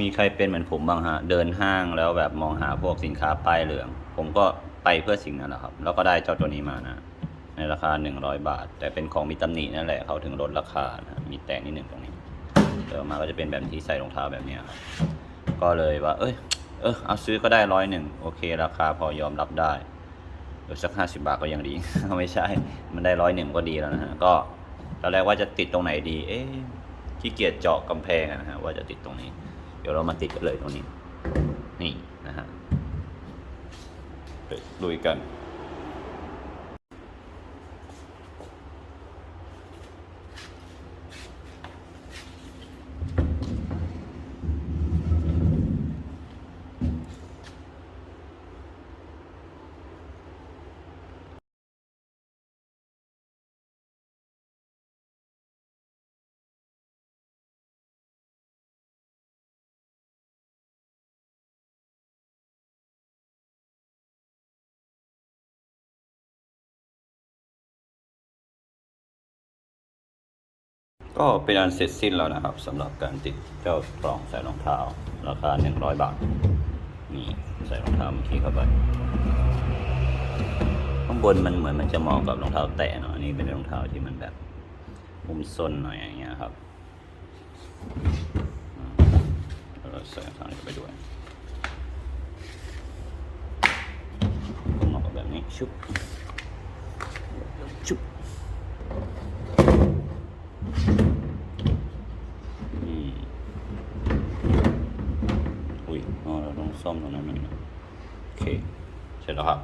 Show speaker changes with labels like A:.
A: มีใครเป็นเหมือนผมบ้างฮะ เดินห้างแล้วแบบมองหาพวกสินค้าป้ายเหลือง ผมก็ไปเพื่อสิ่งนั้นแหละครับ แล้วก็ได้เจ้าตัวนี้มานะ ในราคา 100 บาท แต่เป็นของมีตำหนินั่นแหละเขาถึงลดราคานะมีแตกนิดหนึ่งตรงนี้เดี๋ยวมาก็จะเป็นแบบที่ใส่รองเท้าแบบนี้ครับก็เลยว่า เอ้ย เออเอาซื้อก็ได้ร้อยหนึ่งโอเค ราคาพอยอมรับได้เออสักห้าสิบาทก็ยังดี ไม่ใช่ มันได้ร้อยหนึ่งก็ดีแล้วนะฮะ ก็ตอนแรกว่าจะติดตรงไหนดี เอ๊ะขี้เกียจเจาะกำแพงนะฮะ ว่าจะติดตรงนี้ ดี๋ยวเรามาติดกันเลยตรงนี้ นี่นะฮะไปลุยกัน ก็เป็นอันเสร็จสิ้นแล้วนะครับสำหรับการติดเจ้ากล่องใส่รองเท้า ราคา 100 บาทนี่ใส่รองเท้าเมื่อกี้เข้าไปข้างบนมันเหมือนมันจะเหมาะกับรองเท้าแตะเนาะอันนี้เป็นรองเท้าที่มันแบบมุมส้นหน่อยอย่างเงี้ยครับแล้วเราใส่รองเท้านี้ไปด้วยเหมาะกับแบบนี้ชุบชุบ อืม อีกอ๋อเราต้องซ่อมตรงนั้นหน่อยนโอเค เสร็จแล้วครับ